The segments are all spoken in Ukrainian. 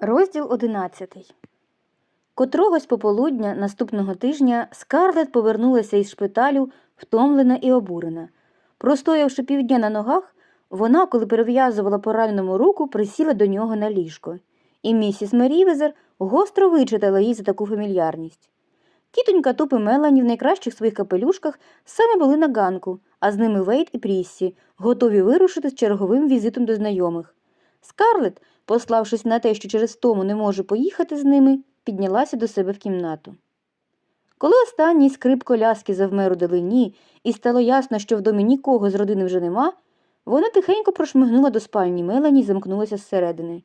Розділ одинадцятий. Котрогось пополудня наступного тижня Скарлет повернулася із шпиталю, втомлена і обурена. Простоявши півдня на ногах, вона, коли перев'язувала пораненому руку, присіла до нього на ліжко, і місіс Мерівезер гостро вичитала їй за таку фамільярність. Тітонька Туп і Мелані в найкращих своїх капелюшках саме були на ганку, а з ними Вейт і Пріссі, готові вирушити з черговим візитом до знайомих. Скарлет, пославшись на те, що через тому не може поїхати з ними, піднялася до себе в кімнату. Коли останній скрип коляски завмер у далині і стало ясно, що в домі нікого з родини вже нема, вона тихенько прошмигнула до спальні Мелані і замкнулася зсередини.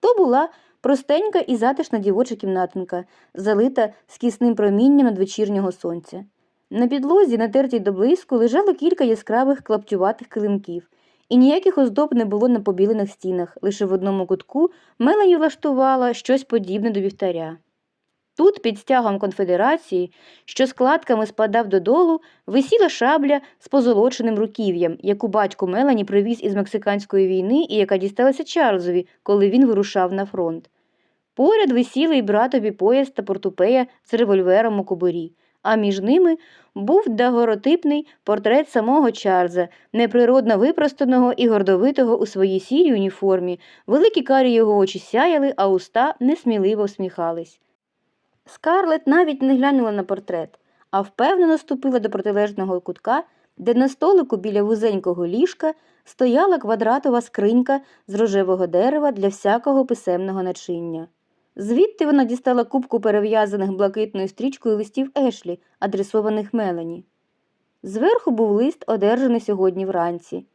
То була простенька і затишна дівоча кімнатинка, залита скісним промінням надвечірнього сонця. На підлозі, натертій до блиску, лежало кілька яскравих клаптюватих килимків, і ніяких оздоб не було на побілених стінах, лише в одному кутку Мелані влаштувала щось подібне до вівтаря. Тут, під стягом конфедерації, що складками спадав додолу, висіла шабля з позолоченим руків'ям, яку батько Мелані привіз із мексиканської війни і яка дісталася Чарльзові, коли він вирушав на фронт. Поряд висіли й братові пояс та портупея з револьвером у кобурі, а між ними був дагоротипний портрет самого Чарльза, неприродно випростаного і гордовитого у своїй сірій уніформі. Великі карі його очі сяяли, а уста несміливо всміхались. Скарлет навіть не глянула на портрет, а впевнено ступила до протилежного кутка, де на столику біля вузенького ліжка стояла квадратова скринька з рожевого дерева для всякого писемного начиння. Звідти вона дістала кубку перев'язаних блакитною стрічкою листів Ешлі, адресованих Мелані. Зверху був лист, одержаний сьогодні вранці.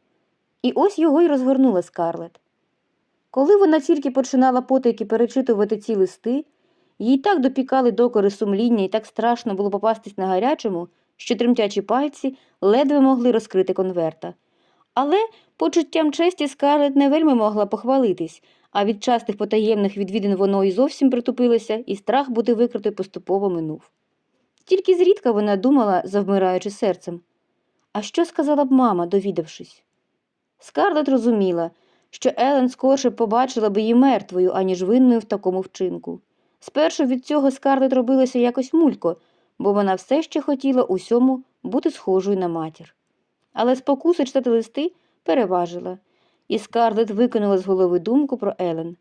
І ось його й розгорнула Скарлет. Коли вона тільки починала потайки перечитувати ці листи, їй так допікали докори сумління і так страшно було попастись на гарячому, що тремтячі пальці ледве могли розкрити конверта. Але почуттям честі Скарлет не вельми могла похвалитись, а від частих потаємних відвідин воно і зовсім притупилося, і страх бути викритою поступово минув. Тільки зрідка вона думала, завмираючи серцем. А що сказала б мама, довідавшись? Скарлет розуміла, що Елен скорше побачила б її мертвою, аніж винною в такому вчинку. Спершу від цього Скарлет робилося якось мулько, бо вона все ще хотіла усьому бути схожою на матір. Але спокуса читати листи переважила, і Скарлет викинула з голови думку про Елен.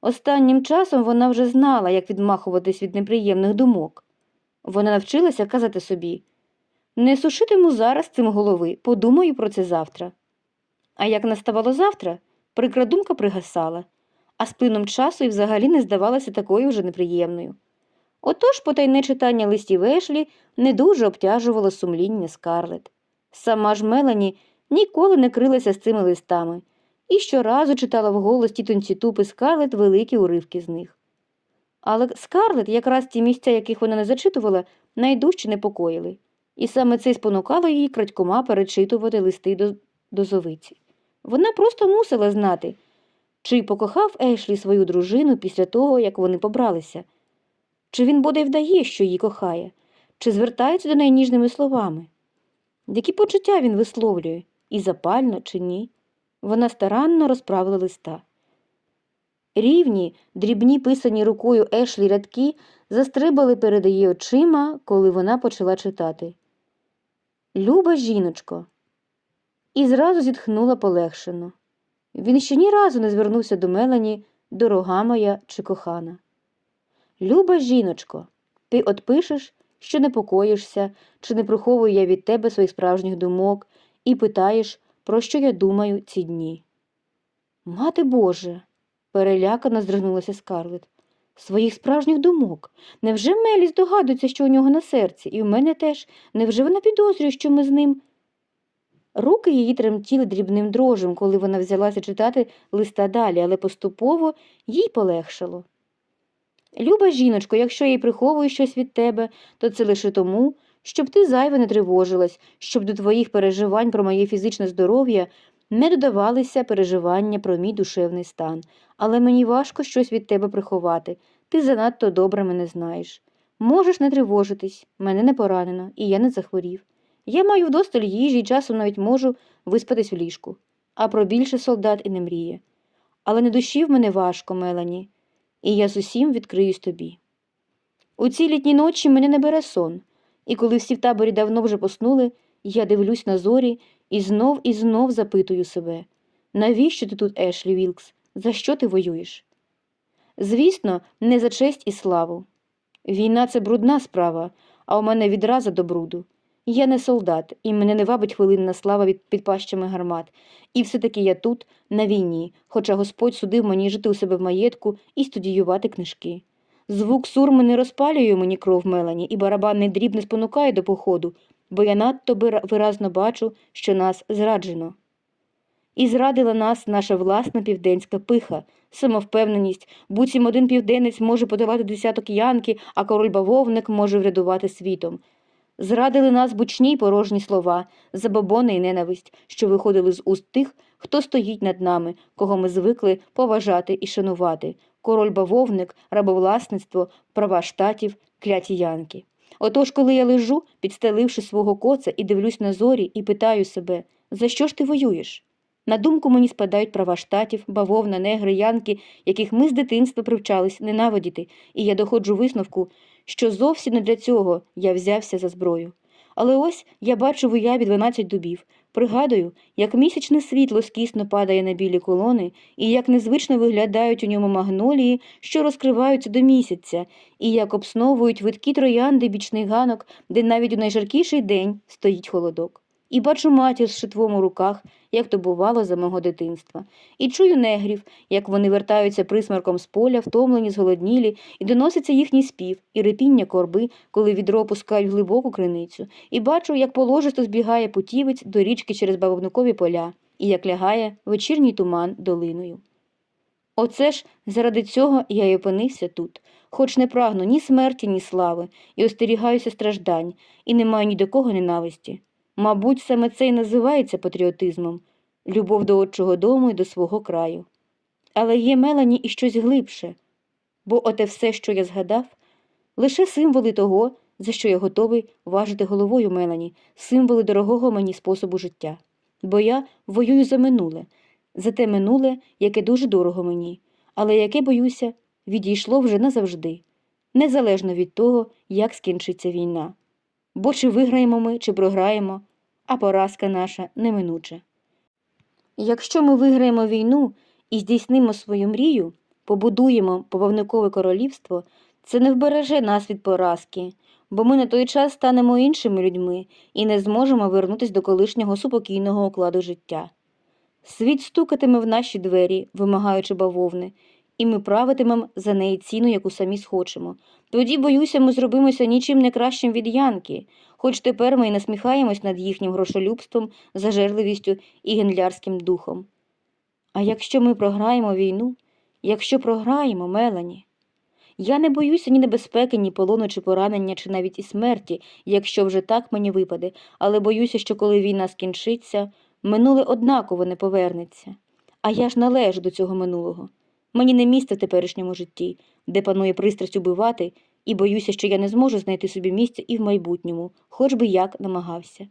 Останнім часом вона вже знала, як відмахуватись від неприємних думок. Вона навчилася казати собі не сушитиму зараз цим голови, подумаю про це завтра. А як наставало завтра, прикра думка пригасала, а з плином часу і взагалі не здавалася такою вже неприємною. Отож потайне читання листів Ешлі не дуже обтяжувало сумління Скарлет. Сама ж Мелані ніколи не крилася з цими листами і щоразу читала вголос тітонці тупи Скарлет великі уривки з них. Але Скарлет, якраз ті місця, яких вона не зачитувала, найдужче непокоїли, і саме це спонукало її крадькома перечитувати листи до, до зовиці. Вона просто мусила знати, чи покохав Ешлі свою дружину після того, як вони побралися, чи він бодай вдає, що її кохає, чи звертається до неї ніжними словами. Які почуття він висловлює, і запально, чи ні? Вона старанно розправила листа. Рівні, дрібні писані рукою Ешлі рядки застрибали перед її очима, коли вона почала читати. Люба жіночко. І зразу зітхнула полегшено. Він ще ні разу не звернувся до Мелані, дорога моя чи кохана. Люба жіночко, ти от пишеш, що непокоїшся, чи не приховую я від тебе своїх справжніх думок, і питаєш, про що я думаю ці дні. Мати Боже, перелякано здригнулася Скарлет. Своїх справжніх думок. Невже Мелі здогадується, що у нього на серці, і в мене теж, невже вона підозрює, що ми з ним. Руки її тремтіли дрібним дрожем, коли вона взялася читати листа далі, але поступово їй полегшало. Люба жіночко, якщо я й приховую щось від тебе, то це лише тому, щоб ти зайве не тривожилась, щоб до твоїх переживань про моє фізичне здоров'я не додавалися переживання про мій душевний стан, але мені важко щось від тебе приховати. Ти занадто добре мене знаєш. Можеш не тривожитись, мене не поранено, і я не захворів. Я маю вдосталь їжі і часом навіть можу виспатись в ліжку, а про більше солдат і не мріє. Але не душі в мене важко, Мелані. і я з усім відкриюсь тобі. У ці літні ночі мене не бере сон, і коли всі в таборі давно вже поснули, я дивлюсь на зорі і знов і знов запитую себе навіщо ти тут, Ешлі Вілкс? За що ти воюєш? Звісно, не за честь і славу. Війна це брудна справа, а у мене відраза до бруду. Я не солдат, і мене не вабить хвилинна слава від підпащами гармат. І все-таки я тут, на війні, хоча Господь судив мені жити у себе в маєтку і студіювати книжки. Звук сурми не розпалює мені кров мелані, і барабанний дріб не спонукає до походу, бо я надто виразно бачу, що нас зраджено. І зрадила нас наша власна південська пиха, самовпевненість, буцім один південець може подавати десяток янки, а король бавовник може врядувати світом. Зрадили нас бучні й порожні слова, забобони й ненависть, що виходили з уст тих, хто стоїть над нами, кого ми звикли поважати і шанувати король бавовник, рабовласництво, права штатів, кляті янки. Отож, коли я лежу, підстеливши свого коца і дивлюсь на зорі, і питаю себе, за що ж ти воюєш? На думку мені спадають права штатів, бавовна, негри, янки, яких ми з дитинства привчались ненавидіти, і я доходжу висновку, що зовсім не для цього я взявся за зброю. Але ось я бачу в уяві 12 дубів, пригадую, як місячне світло скісно падає на білі колони, і як незвично виглядають у ньому магнолії, що розкриваються до місяця, і як обсновують видкі троянди бічний ганок, де навіть у найжаркіший день стоїть холодок. І бачу матір з шитвом у руках, як то бувало за мого дитинства, і чую негрів, як вони вертаються присмерком з поля, втомлені, зголоднілі, і доноситься їхній спів, і репіння корби, коли відро пускають в глибоку криницю, і бачу, як положисто збігає путівець до річки через бавовникові поля, і як лягає вечірній туман долиною. Оце ж заради цього я й опинився тут, хоч не прагну ні смерті, ні слави, і остерігаюся страждань, і не маю ні до кого ненависті. Мабуть, саме це й називається патріотизмом любов до отчого дому і до свого краю. Але є Мелані і щось глибше, бо оте все, що я згадав, лише символи того, за що я готовий важити головою Мелані, символи дорогого мені способу життя. Бо я воюю за минуле, за те минуле, яке дуже дорого мені, але яке, боюся, відійшло вже назавжди, незалежно від того, як скінчиться війна. Бо чи виграємо ми, чи програємо, а поразка наша неминуча. Якщо ми виграємо війну і здійснимо свою мрію, побудуємо пововникове королівство, це не вбереже нас від поразки, бо ми на той час станемо іншими людьми і не зможемо вернутися до колишнього супокійного укладу життя. Світ стукатиме в наші двері, вимагаючи бавовни, і ми правитимемо за неї ціну, яку самі схочемо. Тоді, боюся, ми зробимося нічим не кращим від Янки, хоч тепер ми й насміхаємось над їхнім грошолюбством, зажерливістю і гендлярським духом. А якщо ми програємо війну, якщо програємо, Мелані, я не боюся ні небезпеки, ні полону, чи поранення, чи навіть і смерті, якщо вже так мені випаде, але боюся, що коли війна скінчиться, минуле однаково не повернеться. А я ж належу до цього минулого. Мені не місце в теперішньому житті, де панує пристрасть убивати, і боюся, що я не зможу знайти собі місця і в майбутньому, хоч би як намагався.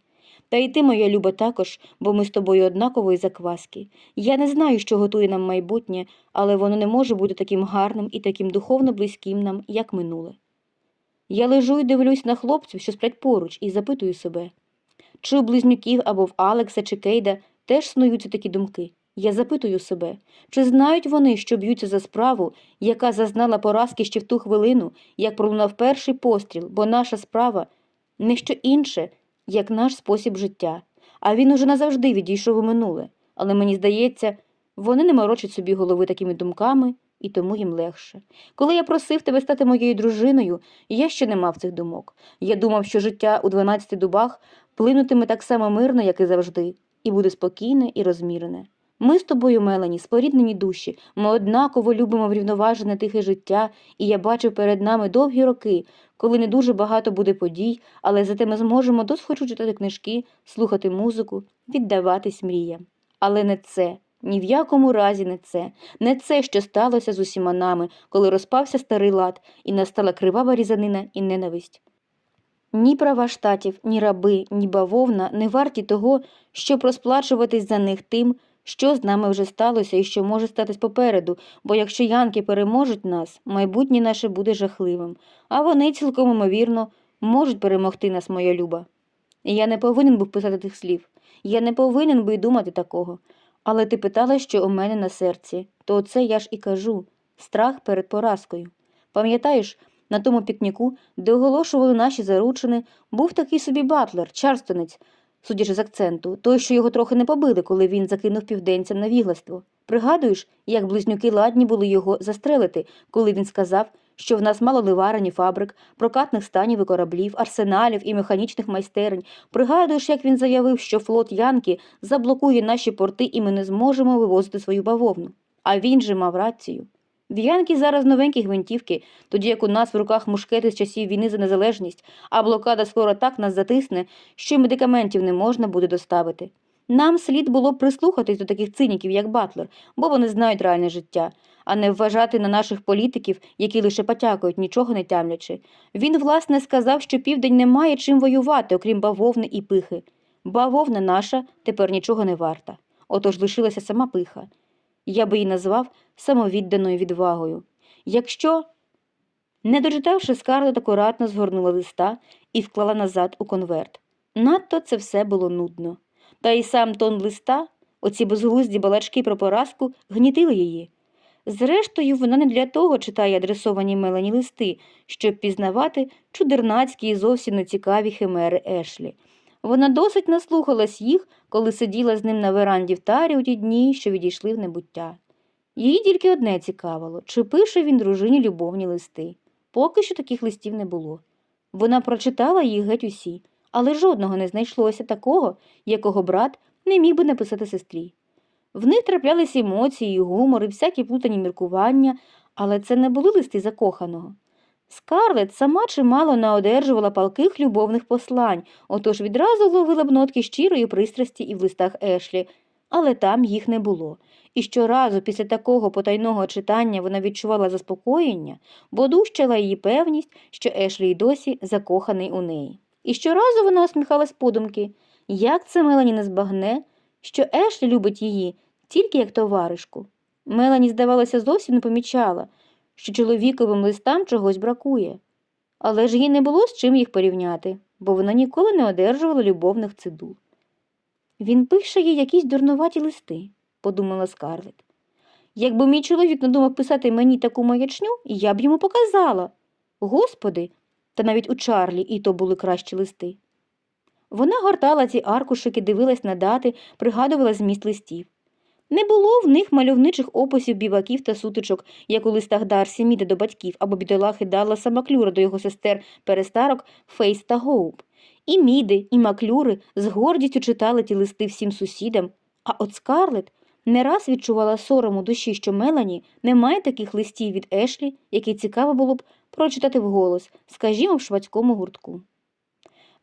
Та й ти, моя люба, також, бо ми з тобою однакової закваски. Я не знаю, що готує нам майбутнє, але воно не може бути таким гарним і таким духовно близьким нам, як минуле. Я лежу і дивлюсь на хлопців, що сплять поруч, і запитую себе, чи у близнюків або в Алекса чи Кейда теж снуються такі думки. Я запитую себе, чи знають вони, що б'ються за справу, яка зазнала поразки ще в ту хвилину, як пролунав перший постріл, бо наша справа не що інше, як наш спосіб життя, а він уже назавжди відійшов у минуле. Але мені здається, вони не морочать собі голови такими думками, і тому їм легше. Коли я просив тебе стати моєю дружиною, я ще не мав цих думок. Я думав, що життя у дванадцяти дубах плинутиме так само мирно, як і завжди, і буде спокійне і розмірене. Ми з тобою, Мелані, споріднені душі, ми однаково любимо врівноважене тихе життя, і я бачив перед нами довгі роки, коли не дуже багато буде подій, але зате ми зможемо досхочу читати книжки, слухати музику, віддаватись мріям. Але не це, ні в якому разі не це, не це, що сталося з усіма нами, коли розпався старий лад і настала кривава різанина і ненависть. Ні права штатів, ні раби, ні бавовна не варті того, щоб розплачуватись за них тим, що з нами вже сталося і що може статись попереду, бо якщо янки переможуть нас, майбутнє наше буде жахливим, а вони цілком ймовірно можуть перемогти нас, моя люба. І я не повинен був писати тих слів. Я не повинен би й думати такого. Але ти питала, що у мене на серці, то оце я ж і кажу страх перед поразкою. Пам'ятаєш, на тому пікніку, де оголошували наші заручини, був такий собі батлер, чарстонець, судячи з акценту, той, що його трохи не побили, коли він закинув південцям на вігластво. Пригадуєш, як близнюки ладні були його застрелити, коли він сказав, що в нас мало ливарень і фабрик, прокатних станів і кораблів, арсеналів і механічних майстерень. Пригадуєш, як він заявив, що флот Янки заблокує наші порти і ми не зможемо вивозити свою бавовну. А він же мав рацію. В Янки зараз новенькі гвинтівки, тоді як у нас в руках мушкети з часів війни за незалежність, а блокада скоро так нас затисне, що й медикаментів не можна буде доставити. Нам слід було б прислухатись до таких циніків, як Батлер, бо вони знають реальне життя, а не вважати на наших політиків, які лише потякають, нічого не тямлячи. Він, власне, сказав, що південь не має чим воювати, окрім бавовни і пихи. Бавовна наша тепер нічого не варта. Отож лишилася сама пиха. Я би її назвав самовідданою відвагою. Якщо, не дочитавши, Скарлет акуратно згорнула листа і вклала назад у конверт. Надто це все було нудно. Та й сам тон листа, оці безглузді балачки про поразку, гнітили її. Зрештою, вона не для того читає адресовані Мелані листи, щоб пізнавати чудернацькі і зовсім нецікаві химери Ешлі. Вона досить наслухалась їх, коли сиділа з ним на веранді в тарі у ті дні, що відійшли в небуття. Її тільки одне цікавило, чи пише він дружині любовні листи. Поки що таких листів не було. Вона прочитала їх геть усі, але жодного не знайшлося такого, якого брат не міг би написати сестрі. В них траплялися емоції, гумор і всякі плутані міркування, але це не були листи закоханого. Скарлет сама чимало наодержувала палких любовних послань, отож відразу ловила б нотки щирої пристрасті і в листах Ешлі, але там їх не було. І щоразу після такого потайного читання вона відчувала заспокоєння, бо дужчала її певність, що Ешлі й досі закоханий у неї. І щоразу вона усміхалась подумки, як це Мелані не збагне, що Ешлі любить її тільки як товаришку. Мелані, здавалося, зовсім не помічала, що чоловіковим листам чогось бракує. Але ж їй не було з чим їх порівняти, бо вона ніколи не одержувала любовних цидул. Він пише їй якісь дурнуваті листи, подумала Скарлет. Якби мій чоловік надумав писати мені таку маячню, я б йому показала. Господи, та навіть у Чарлі і то були кращі листи. Вона гортала ці аркушики, дивилась на дати, пригадувала зміст листів. Не було в них мальовничих описів біваків та сутичок, як у листах Дарсі Міда до батьків або бідолахи Далласа Маклюра до його сестер перестарок Фейс та Гоуп. І Міди, і Маклюри з гордістю читали ті листи всім сусідам, а от Скарлет не раз відчувала сором у душі, що Мелані не має таких листів від Ешлі, які цікаво було б прочитати вголос, скажімо, в швадському гуртку.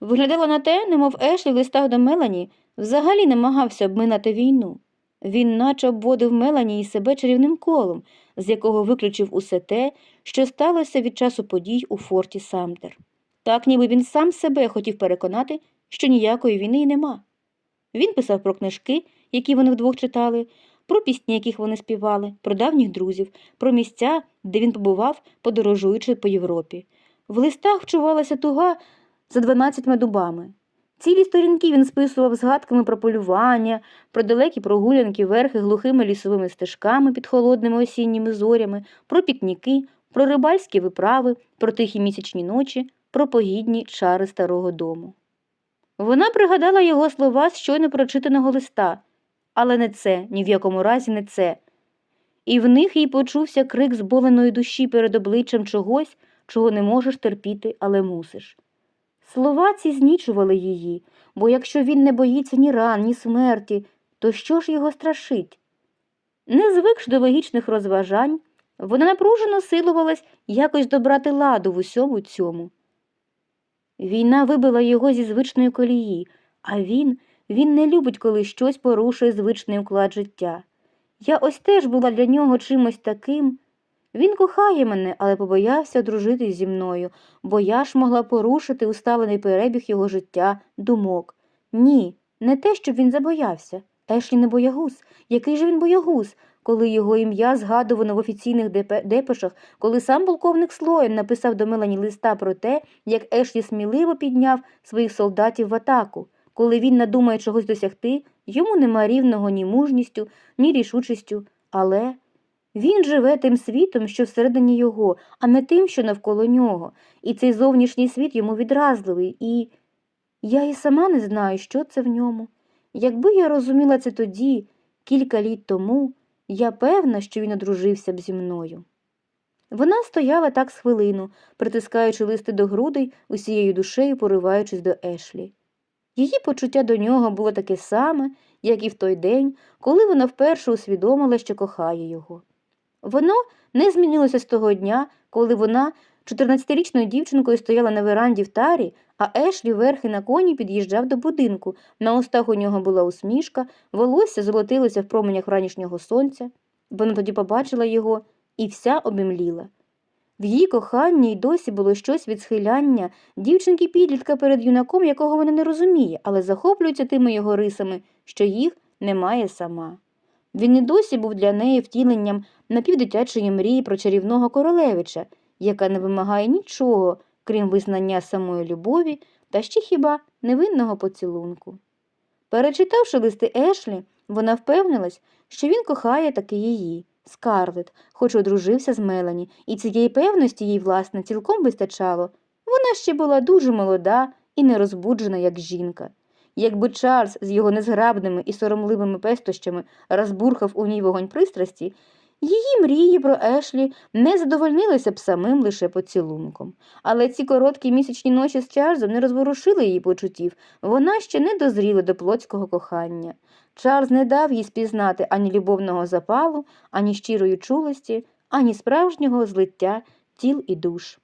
Виглядало на те, немов Ешлі в листах до Мелані взагалі намагався обминати війну. Він наче обводив Мелані і себе чарівним колом, з якого виключив усе те, що сталося від часу подій у форті Самтер. Так ніби він сам себе хотів переконати, що ніякої війни й нема. Він писав про книжки, які вони вдвох читали, про пісні, яких вони співали, про давніх друзів, про місця, де він побував, подорожуючи по Європі. В листах вчувалася туга за дванадцятьма дубами. Цілі сторінки він списував згадками про полювання, про далекі прогулянки верхи глухими лісовими стежками під холодними осінніми зорями, про пікніки, про рибальські виправи, про тихі місячні ночі, про погідні чари старого дому. Вона пригадала його слова з щойно прочитаного листа, але не це, ні в якому разі не це. І в них їй почувся крик зболеної душі перед обличчям чогось, чого не можеш терпіти, але мусиш. Слова ці знічували її, бо якщо він не боїться ні ран, ні смерті, то що ж його страшить? Не звикши до логічних розважань, вона напружено силувалась якось добрати ладу в усьому цьому. Війна вибила його зі звичної колії, а він, він не любить, коли щось порушує звичний уклад життя. Я ось теж була для нього чимось таким. Він кохає мене, але побоявся дружити зі мною, бо я ж могла порушити усталений перебіг його життя, думок. Ні, не те, щоб він забоявся, Ешлі не боягуз. Який же він боягуз? Коли його ім'я згадувано в офіційних депе- депешах, коли сам полковник Слоєн написав до Мелані листа про те, як Ешлі сміливо підняв своїх солдатів в атаку, коли він надумає чогось досягти, йому нема рівного ні мужністю, ні рішучістю, але він живе тим світом, що всередині його, а не тим, що навколо нього, і цей зовнішній світ йому відразливий, і я і сама не знаю, що це в ньому. Якби я розуміла це тоді, кілька літ тому, я певна, що він одружився б зі мною. Вона стояла так з хвилину, притискаючи листи до грудей, усією душею пориваючись до Ешлі. Її почуття до нього було таке саме, як і в той день, коли вона вперше усвідомила, що кохає його. Воно не змінилося з того дня, коли вона 14-річною дівчинкою стояла на веранді в тарі, а Ешлі верхи на коні під'їжджав до будинку. На устах у нього була усмішка, волосся золотилося в променях ранішнього сонця. Вона тоді побачила його і вся обімліла. В її коханні й досі було щось від схиляння дівчинки підлітка перед юнаком, якого вона не розуміє, але захоплюється тими його рисами, що їх немає сама. Він і досі був для неї втіленням напівдитячої мрії про чарівного королевича, яка не вимагає нічого, крім визнання самої любові та ще хіба невинного поцілунку. Перечитавши листи Ешлі, вона впевнилась, що він кохає таки її, Скарлет, хоч одружився з Мелані, і цієї певності їй, власне, цілком вистачало. Вона ще була дуже молода і нерозбуджена, як жінка. Якби Чарльз з його незграбними і соромливими пестощами розбурхав у ній вогонь пристрасті, її мрії про Ешлі не задовольнилися б самим лише поцілунком. Але ці короткі місячні ночі з Чарльзом не розворушили її почуттів, вона ще не дозріла до плотського кохання. Чарльз не дав їй спізнати ані любовного запалу, ані щирої чулості, ані справжнього злиття тіл і душ.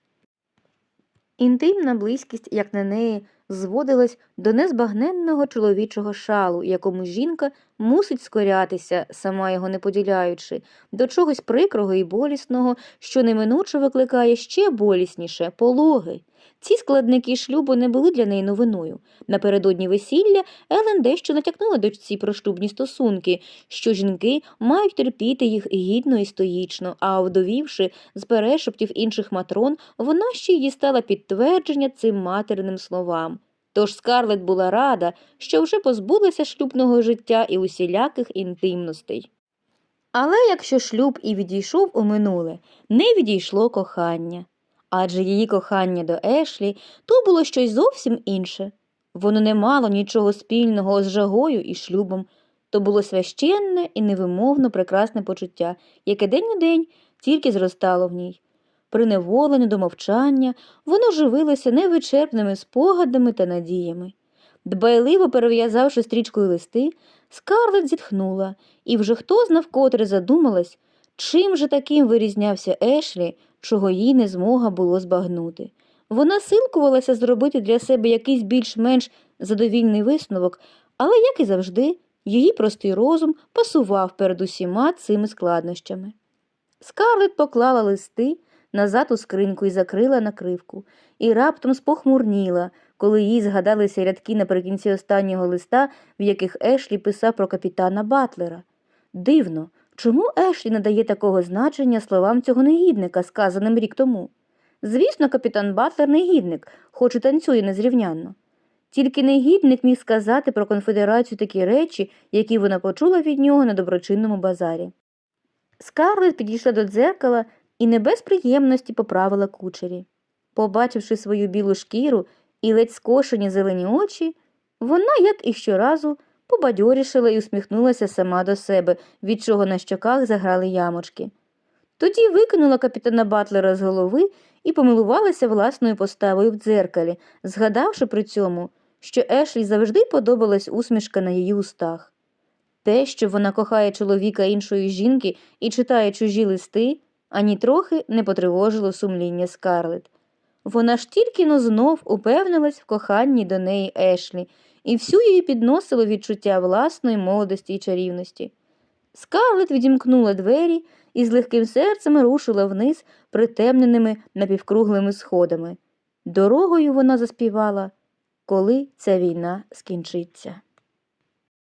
Інтимна близькість, як на неї, зводилась до незбагненного чоловічого шалу, якому жінка мусить скорятися, сама його не поділяючи, до чогось прикрого і болісного, що неминуче викликає ще болісніше пологи. Ці складники шлюбу не були для неї новиною. Напередодні весілля Елен дещо натякнула дочці про шлюбні стосунки, що жінки мають терпіти їх гідно і стоїчно, а вдовівши з перешептів інших матрон, вона ще й дістала підтвердження цим материним словам. Тож Скарлет була рада, що вже позбулася шлюбного життя і усіляких інтимностей. Але якщо шлюб і відійшов у минуле, не відійшло кохання. Адже її кохання до Ешлі то було щось зовсім інше. Воно не мало нічого спільного з жагою і шлюбом, то було священне і невимовно прекрасне почуття, яке день у день тільки зростало в ній. Приневолене до мовчання, воно живилося невичерпними спогадами та надіями. Дбайливо перев'язавши стрічкою листи, Скарлет зітхнула, і вже хто знав котре задумалась, чим же таким вирізнявся Ешлі, чого їй не змога було збагнути. Вона силкувалася зробити для себе якийсь більш-менш задовільний висновок, але, як і завжди, її простий розум пасував перед усіма цими складнощами. Скарлет поклала листи назад у скриньку і закрила накривку, і раптом спохмурніла, коли їй згадалися рядки наприкінці останнього листа, в яких Ешлі писав про капітана Батлера. Дивно, чому Ешлі надає такого значення словам цього негідника, сказаним рік тому? Звісно, капітан Батлер негідник, хоч і танцює незрівнянно. Тільки негідник міг сказати про конфедерацію такі речі, які вона почула від нього на доброчинному базарі. Скарлет підійшла до дзеркала і не без приємності поправила кучері. Побачивши свою білу шкіру і ледь скошені зелені очі, вона, як і щоразу, побадьорішила і усміхнулася сама до себе, від чого на щоках заграли ямочки. Тоді викинула капітана Батлера з голови і помилувалася власною поставою в дзеркалі, згадавши при цьому, що Ешлі завжди подобалась усмішка на її устах. Те, що вона кохає чоловіка іншої жінки і читає чужі листи, ані трохи не потривожило сумління Скарлет. Вона ж тільки но знов упевнилась в коханні до неї Ешлі, і всю її підносило відчуття власної молодості і чарівності. Скарлет відімкнула двері і з легким серцем рушила вниз притемненими напівкруглими сходами. Дорогою вона заспівала, коли ця війна скінчиться.